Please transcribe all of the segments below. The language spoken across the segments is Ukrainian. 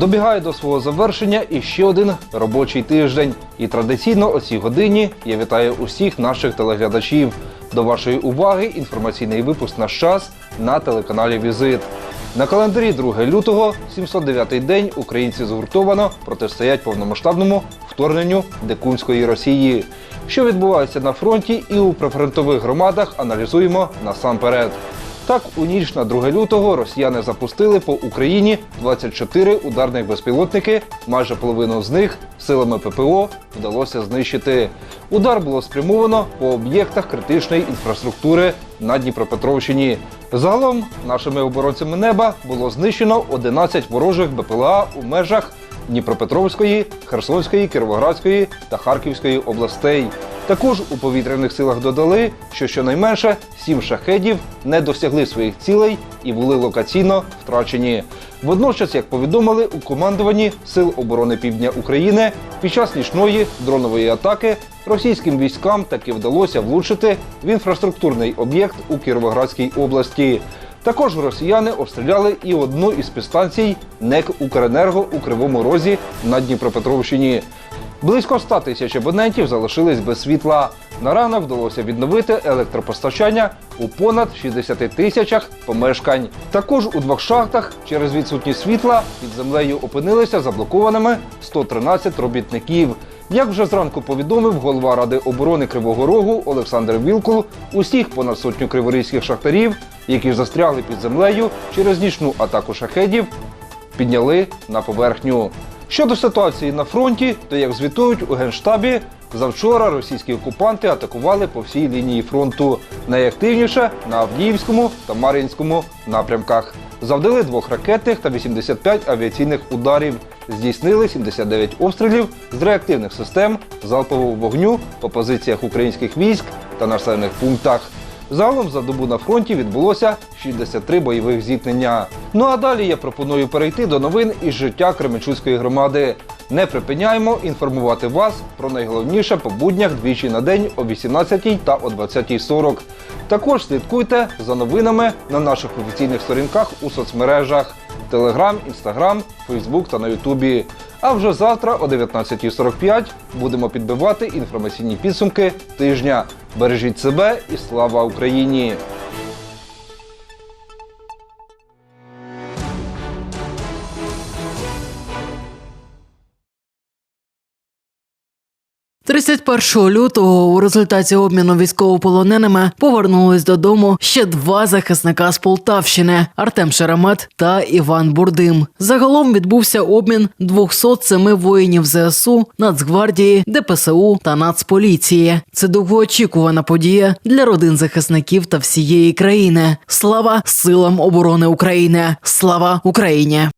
Добігає до свого завершення і ще один робочий тиждень. І традиційно о цій годині я вітаю усіх наших телеглядачів. До вашої уваги інформаційний випуск «Наш час» на телеканалі Візит. На календарі 2 лютого, 709-й день, українці згуртовано протистоять повномасштабному вторгненню дикунської Росії. Що відбувається на фронті і у прифронтових громадах, аналізуємо насамперед. Так, у ніч на 2 лютого росіяни запустили по Україні 24 ударних безпілотники. Майже половину з них силами ППО вдалося знищити. Удар було спрямовано по об'єктах критичної інфраструктури на Дніпропетровщині. Загалом нашими оборонцями неба було знищено 11 ворожих БПЛА у межах Дніпропетровської, Херсонської, Кіровоградської та Харківської областей. Також у повітряних силах додали, що щонайменше сім шахедів не досягли своїх цілей і були локаційно втрачені. Водночас, як повідомили у командуванні Сил оборони Півдня України, під час нічної дронової атаки російським військам таки вдалося влучити в інфраструктурний об'єкт у Кіровоградській області. Також росіяни обстріляли і одну із підстанцій НЕК Укренерго у Кривому Розі на Дніпропетровщині. Близько 100 тисяч абонентів залишились без світла. На ранок вдалося відновити електропостачання у понад 60 тисячах помешкань. Також у двох шахтах через відсутність світла під землею опинилися заблокованими 113 робітників. Як вже зранку повідомив голова Ради оборони Кривого Рогу Олександр Вілкул, усіх понад сотню криворізьких шахтарів, які застрягли під землею через нічну атаку шахедів, підняли на поверхню. Щодо ситуації на фронті, то як звітують у генштабі, завчора російські окупанти атакували по всій лінії фронту. Найактивніше на Авдіївському та Мар'їнському напрямках. Завдали двох ракетних та 85 авіаційних ударів. Здійснили 79 обстрілів з реактивних систем залпового вогню по позиціях українських військ та населених пунктах. Загалом за добу на фронті відбулося 63 бойових зіткнення. Ну а далі я пропоную перейти до новин із життя Кременчуцької громади. Не припиняємо інформувати вас про найголовніше по буднях двічі на день о 18 та о 20.40. Також слідкуйте за новинами на наших офіційних сторінках у соцмережах Телеграм, Інстаграм, Фейсбук та на Ютубі. А вже завтра о 19.45 будемо підбивати інформаційні підсумки тижня. Бережіть себе і слава Україні! – 31 лютого у результаті обміну військовополоненими повернулись додому ще два захисника з Полтавщини Артем Шеремет та Іван Бурдим. Загалом відбувся обмін 207 воїнів ЗСУ, Нацгвардії, ДПСУ та Нацполіції. Це довгоочікувана подія для родин захисників та всієї країни. Слава силам оборони України! Слава Україні!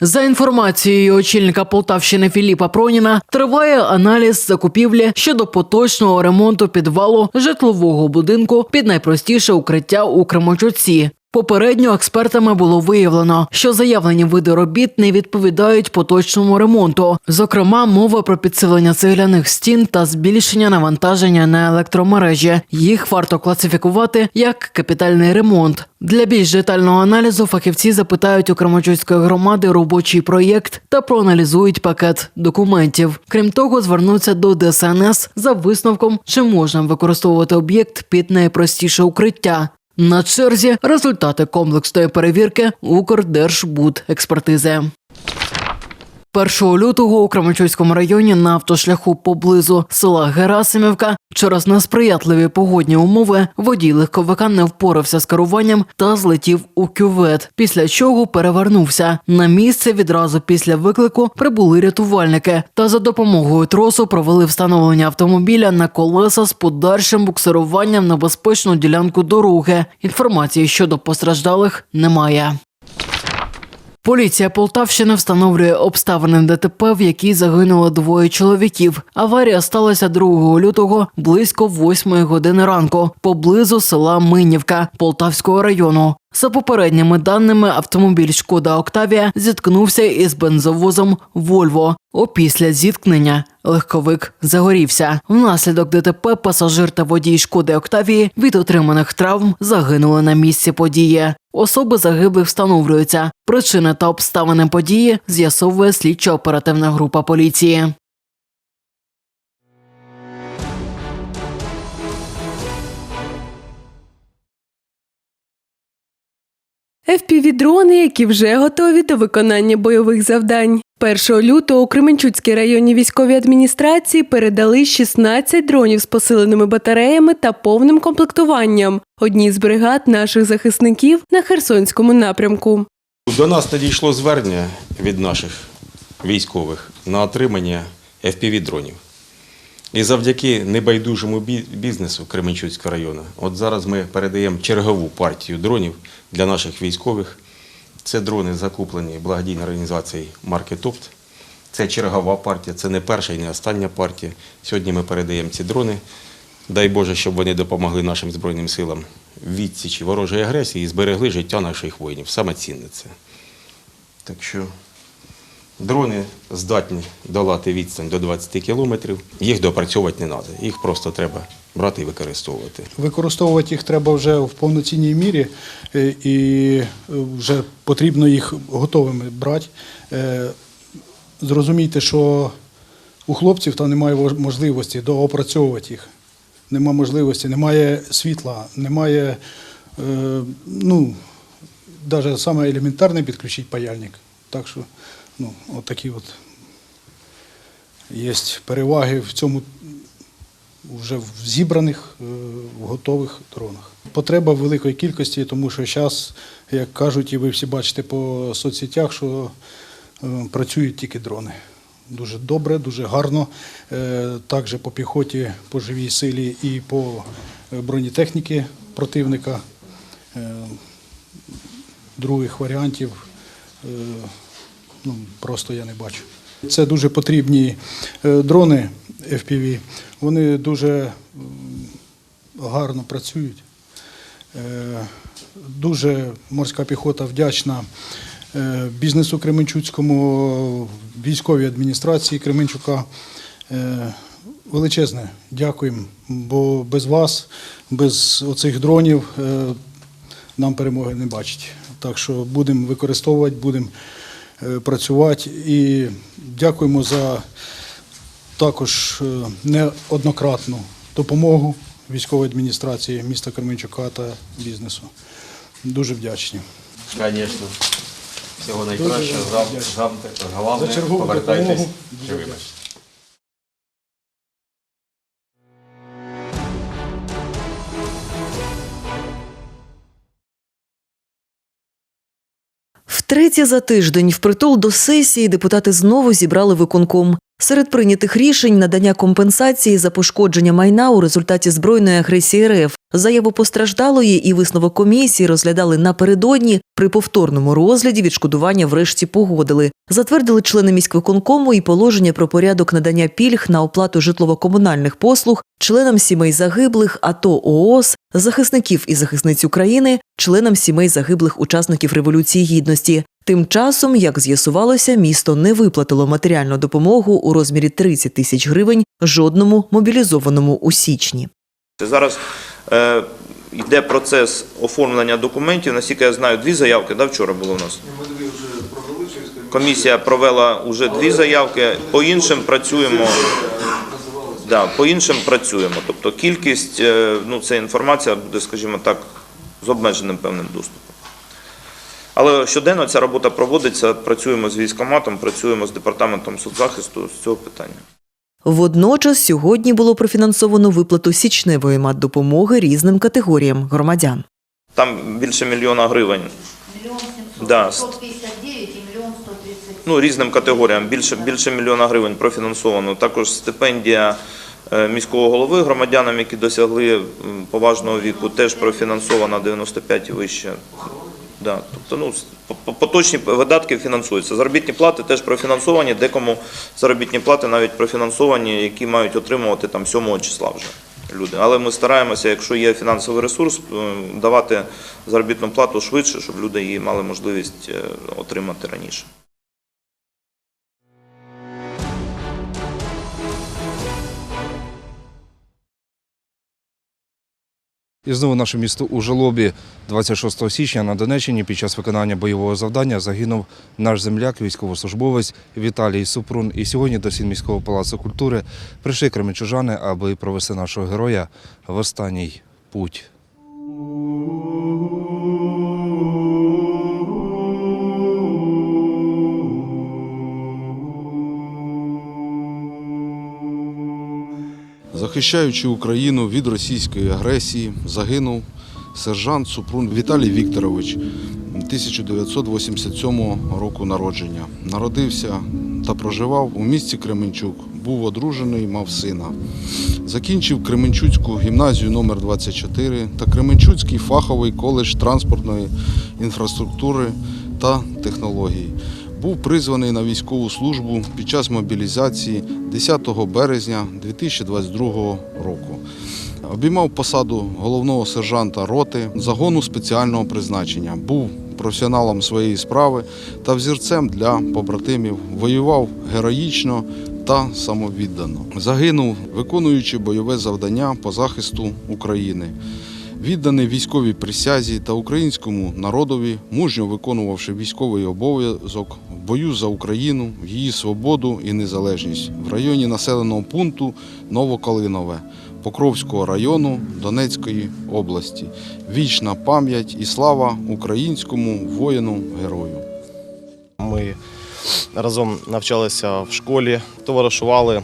За інформацією очільника Полтавщини Філіпа Проніна, триває аналіз закупівлі щодо поточного ремонту підвалу житлового будинку під найпростіше укриття у Кремочуці. Попередньо експертами було виявлено, що заявлені види робіт не відповідають поточному ремонту. Зокрема, мова про підсилення цегляних стін та збільшення навантаження на електромережі. Їх варто класифікувати як капітальний ремонт. Для більш детального аналізу фахівці запитають у Крамачуцької громади робочий проєкт та проаналізують пакет документів. Крім того, звернуться до ДСНС за висновком, чи можна використовувати об'єкт під найпростіше укриття. На черзі результати комплексної перевірки Укрдержбудекспертизи. 1 лютого у Кременчуцькому районі на автошляху поблизу села Герасимівка через несприятливі погодні умови водій легковика не впорався з керуванням та злетів у кювет, після чого перевернувся. На місце відразу після виклику прибули рятувальники та за допомогою тросу провели встановлення автомобіля на колеса з подальшим буксируванням на безпечну ділянку дороги. Інформації щодо постраждалих немає. Поліція Полтавщини встановлює обставини ДТП, в якій загинуло двоє чоловіків. Аварія сталася 2 лютого близько 8 години ранку поблизу села Минівка Полтавського району. За попередніми даними, автомобіль Шкода Октавія зіткнувся із бензовозом Вольво. Опісля зіткнення легковик загорівся. Внаслідок ДТП пасажир та водій Шкоди Октавії від отриманих травм загинули на місці події. Особи загиблих встановлюються. Причини та обставини події з'ясовує слідчо-оперативна група поліції. FPV-дрони, які вже готові до виконання бойових завдань. 1 лютого у Кременчуцькій районній військовій адміністрації передали 16 дронів з посиленими батареями та повним комплектуванням. Одній з бригад наших захисників на Херсонському напрямку. До нас надійшло звернення від наших військових на отримання FPV-дронів. І завдяки небайдужому бізнесу Кременчуцького району, от зараз ми передаємо чергову партію дронів для наших військових. Це дрони закуплені благодійною організацією марки ТОПТ. Це чергова партія, це не перша і не остання партія. Сьогодні ми передаємо ці дрони. Дай Боже, щоб вони допомогли нашим Збройним силам відсічі ворожої агресії і зберегли життя наших воїнів. Саме цінне це. Так що дрони здатні долати відстань до 20 кілометрів. Їх допрацьовувати не треба. Їх просто треба брати і використовувати. Використовувати їх треба вже в повноцінній мірі, е, і е, вже потрібно їх готовими брати. Е, Зрозумійте, що у хлопців там немає можливості доопрацьовувати їх. Нема можливості, немає світла, немає, ну, навіть саме елементарне підключити паяльник. Так що, ну, от такі от є переваги в цьому вже в зібраних, е, в готових дронах. Потреба великої кількості, тому що зараз, як кажуть, і ви всі бачите по соцсетях, що е, працюють тільки дрони. Дуже добре, дуже гарно. Е, Також по піхоті, по живій силі і по бронетехніці противника. Других варіантів ну, просто я не бачу. Це дуже потрібні дрони FPV. Вони дуже гарно працюють. Е, Дуже морська піхота вдячна е, бізнесу Кременчуцькому, військовій адміністрації Кременчука. Е, Величезне дякуємо, бо без вас, без оцих дронів нам перемоги не бачить. Так що будемо використовувати, будемо працювати і дякуємо за також е, неоднократну допомогу військової адміністрації міста Кременчука та бізнесу. Дуже вдячні. Звісно. Всього найкращого. Головне, допомогу. живими. Втретє за тиждень впритул до сесії депутати знову зібрали виконком. Серед прийнятих рішень надання компенсації за пошкодження майна у результаті збройної агресії РФ. Заяву постраждалої і висновок комісії розглядали напередодні. При повторному розгляді відшкодування врешті погодили. Затвердили члени міськвиконкому і положення про порядок надання пільг на оплату житлово-комунальних послуг членам сімей загиблих АТО ООС, захисників і захисниць України, членам сімей загиблих учасників Революції Гідності. Тим часом, як з'ясувалося, місто не виплатило матеріальну допомогу у розмірі 30 тисяч гривень жодному мобілізованому у січні. Зараз йде процес оформлення документів. Наскільки я знаю, дві заявки, да, вчора було у нас? Комісія провела вже дві заявки, по іншим працюємо. Да, по іншим працюємо. Тобто кількість, е, ну це інформація буде, скажімо так, з обмеженим певним доступом. Але щоденно ця робота проводиться, працюємо з військоматом, працюємо з департаментом соцзахисту з цього питання. Водночас сьогодні було профінансовано виплату січневої матдопомоги різним категоріям громадян. Там більше мільйона гривень. Миллион семьсот, Да. 659 и миллион сто тридцать. ну, різним категоріям, більше, більше мільйона гривень профінансовано. Також стипендія е, міського голови громадянам, які досягли поважного віку, теж профінансована 95 і вище. Да, тобто, ну, по- по- поточні видатки фінансуються. Заробітні плати теж профінансовані, декому заробітні плати навіть профінансовані, які мають отримувати там 7 числа вже люди. Але ми стараємося, якщо є фінансовий ресурс, е, давати заробітну плату швидше, щоб люди її мали можливість е, отримати раніше. І знову наше місто у Жолобі. 26 січня на Донеччині під час виконання бойового завдання загинув наш земляк, військовослужбовець Віталій Супрун. І сьогодні до сін міського палацу культури прийшли кремічужани, аби провести нашого героя в останній путь. Захищаючи Україну від російської агресії, загинув сержант Супрун Віталій Вікторович 1987 року народження. Народився та проживав у місті Кременчук. Був одружений, мав сина. Закінчив Кременчуцьку гімназію номер 24 та Кременчуцький фаховий коледж транспортної інфраструктури та технологій. Був призваний на військову службу під час мобілізації 10 березня 2022 року. Обіймав посаду головного сержанта роти загону спеціального призначення. Був професіоналом своєї справи та взірцем для побратимів. Воював героїчно та самовіддано. Загинув, виконуючи бойове завдання по захисту України. Відданий військовій присязі та українському народові, мужньо виконувавши військовий обов'язок в бою за Україну, її свободу і незалежність в районі населеного пункту Новокалинове Покровського району Донецької області. Вічна пам'ять і слава українському воїну-герою. Ми разом навчалися в школі, товаришували,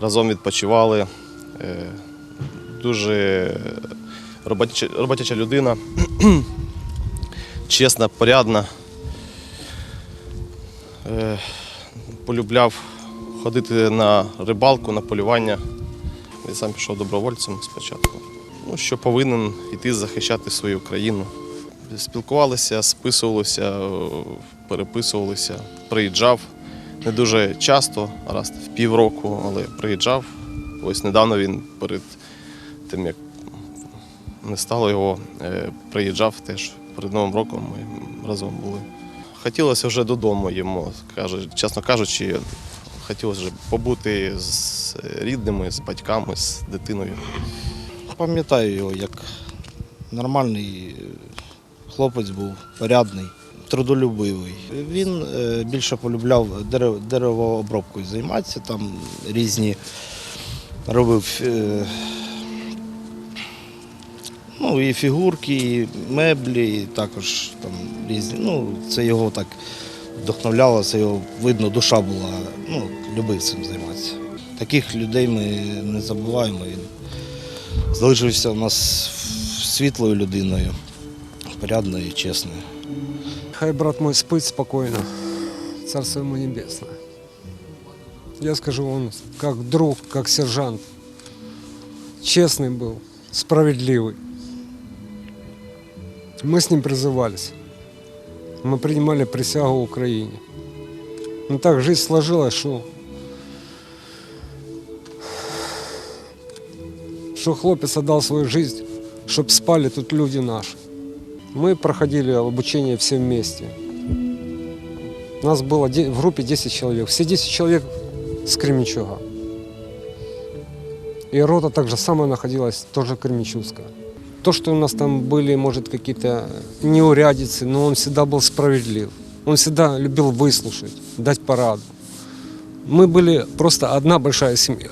разом відпочивали. Е, Дуже роботяча, роботяча людина, чесна, порядна. Е, Полюбляв ходити на рибалку, на полювання. Я сам пішов добровольцем спочатку. Ну, що повинен йти захищати свою країну. Спілкувалися, списувалися, е, переписувалися, приїжджав не дуже часто, раз в півроку, але приїжджав. Ось недавно він перед тим, як не стало його, е, приїжджав теж перед Новим роком. Ми разом були. Хотілося вже додому йому, чесно кажучи, хотілося вже побути з рідними, з батьками, з дитиною. Пам'ятаю його як нормальний хлопець був, порядний, трудолюбивий. Він е, більше полюбляв деревообробкою займатися, там різні робив е, ну, і фігурки, і меблі, і також там різні. Ну, це його так вдохновляло, це його видно, душа була, ну, любив цим займатися. Таких людей ми не забуваємо. Він залишився у нас світлою людиною, порядною і чесною. Хай брат мой спит спокойно. Царство ему небесное. Я скажу, он как друг, как сержант. Честный был, справедливый. Мы с ним призывались. Мы принимали присягу Украине. Но так жизнь сложилась, что что хлопец отдал свою жизнь, чтобы спали тут люди наши. Мы проходили обучение все вместе. У нас было в группе 10 человек. Все 10 человек с Кременчуга. И рота также самая находилась, тоже Кременчугская. То, что у нас там были, может, какие-то неурядицы, но он всегда был справедлив. Он всегда любил выслушать, дать пораду. Мы были просто одна большая семья.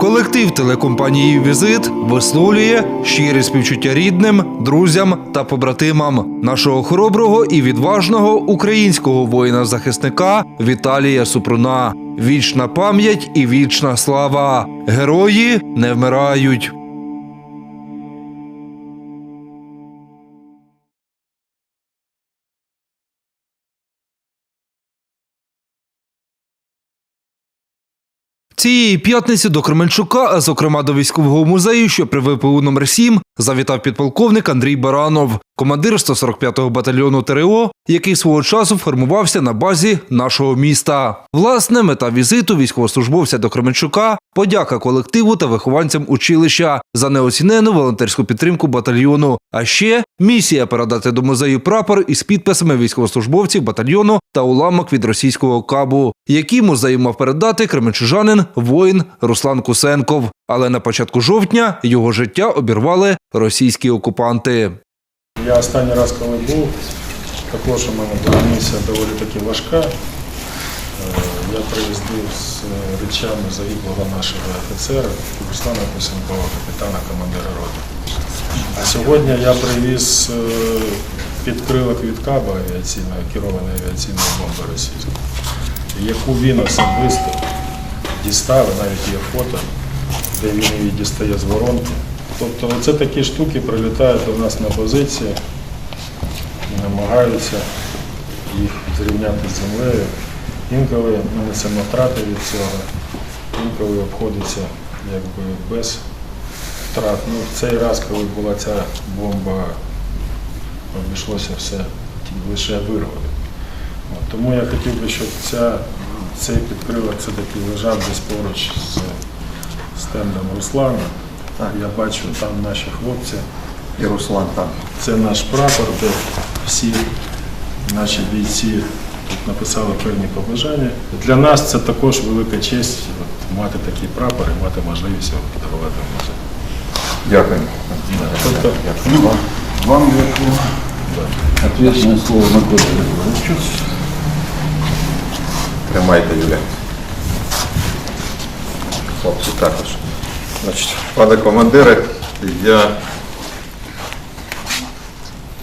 Колектив телекомпанії Візит висловлює щирі співчуття рідним, друзям та побратимам нашого хороброго і відважного українського воїна-захисника Віталія Супруна. Вічна пам'ять і вічна слава. Герої не вмирають. Цієї п'ятниці до Кременчука, а зокрема до військового музею, що при ВПУ номер 7 завітав підполковник Андрій Баранов, командир 145-го батальйону ТРО, який свого часу формувався на базі нашого міста. Власне, мета візиту військовослужбовця до Кременчука подяка колективу та вихованцям училища за неоцінену волонтерську підтримку батальйону. А ще місія передати до музею прапор із підписами військовослужбовців батальйону та уламок від російського кабу, які музею мав передати кременчужанин воїн Руслан Кусенков. Але на початку жовтня його життя обірвали російські окупанти. Я останній раз, коли був, також у мене була місія доволі таки важка. Е, Я приїздив з е, речами загиблого нашого офіцера Руслана Кусенкова, капітана командира роти. А сьогодні я привіз е, підкрилок від каба авіаційної, керованої авіаційної бомби російської, яку він особисто дістав, навіть є фото, де він її дістає з воронки. Тобто це такі штуки прилітають до нас на позиції намагаються їх зрівняти з землею. Інколи ми несемо втрати від цього, інколи обходиться якби без втрат. Ну, в цей раз, коли була ця бомба, обійшлося все лише вирвали. Тому я хотів би, щоб ця, цей підкрилок все-таки лежав десь поруч з стендом Руслана. Я бачу там наші хлопці. І Руслан там. Це наш прапор, де всі наші бійці тут написали певні побажання. Для нас це також велика честь от, мати такий прапор і мати можливість його подарувати в музей. Дякую. Тобто, Вам дякую. Ответственное слово Григоровичу. Тримайте, Юля. Хлопці також. Значить, пане командире, я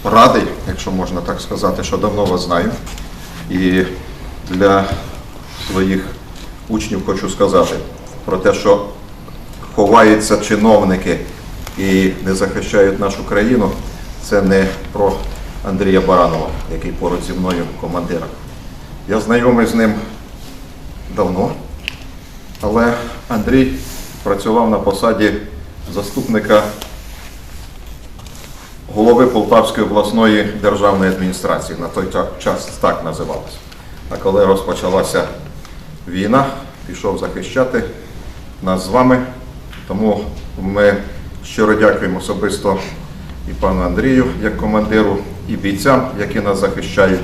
радий, якщо можна так сказати, що давно вас знаю. І для своїх учнів хочу сказати про те, що ховаються чиновники і не захищають нашу країну, це не про Андрія Баранова, який поруч зі мною командиром. Я знайомий з ним давно, але Андрій працював на посаді заступника голови Полтавської обласної державної адміністрації. На той час так називалося. А коли розпочалася війна, пішов захищати нас з вами. Тому ми щиро дякуємо особисто і пану Андрію як командиру, і бійцям, які нас захищають.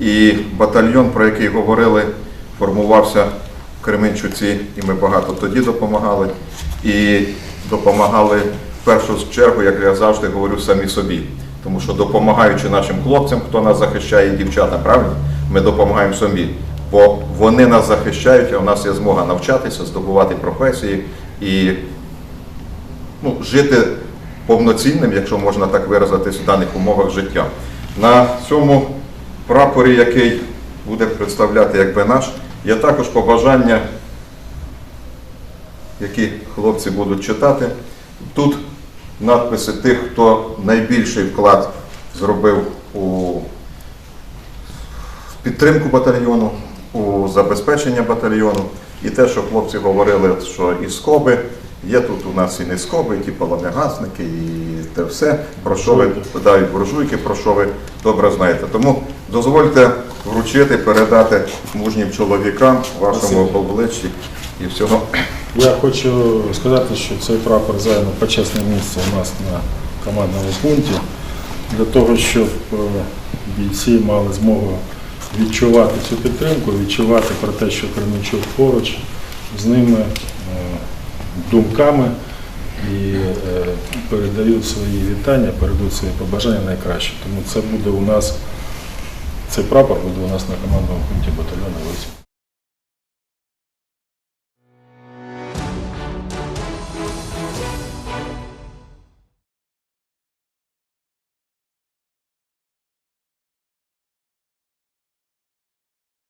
І батальйон, про який говорили, формувався Кременчуці, і ми багато тоді допомагали. І допомагали в першу чергу, як я завжди говорю, самі собі. Тому що допомагаючи нашим хлопцям, хто нас захищає, дівчата, правильно, ми допомагаємо собі. Бо вони нас захищають, а у нас є змога навчатися, здобувати професії і ну, жити повноцінним, якщо можна так виразитись, в даних умовах життя. На цьому прапорі, який буде представляти якби наш, є також побажання, які хлопці будуть читати. Тут надписи тих, хто найбільший вклад зробив у підтримку батальйону, у забезпечення батальйону. І те, що хлопці говорили, що і скоби, є тут у нас і не і ті полонегасники, і те все, про що ви дають буржуйки, про що ви добре знаєте. Тому дозвольте вручити, передати мужнім чоловікам вашому обличчі і всього. я хочу сказати, що цей прапор займе почесне місце у нас на командному пункті для того, щоб е, бійці мали змогу відчувати цю підтримку, відчувати про те, що Кременчук поруч з ними думками і е, передають свої вітання, передають свої побажання найкраще. Тому це буде у нас, цей прапор буде у нас на командному пункті батальйону. Ось.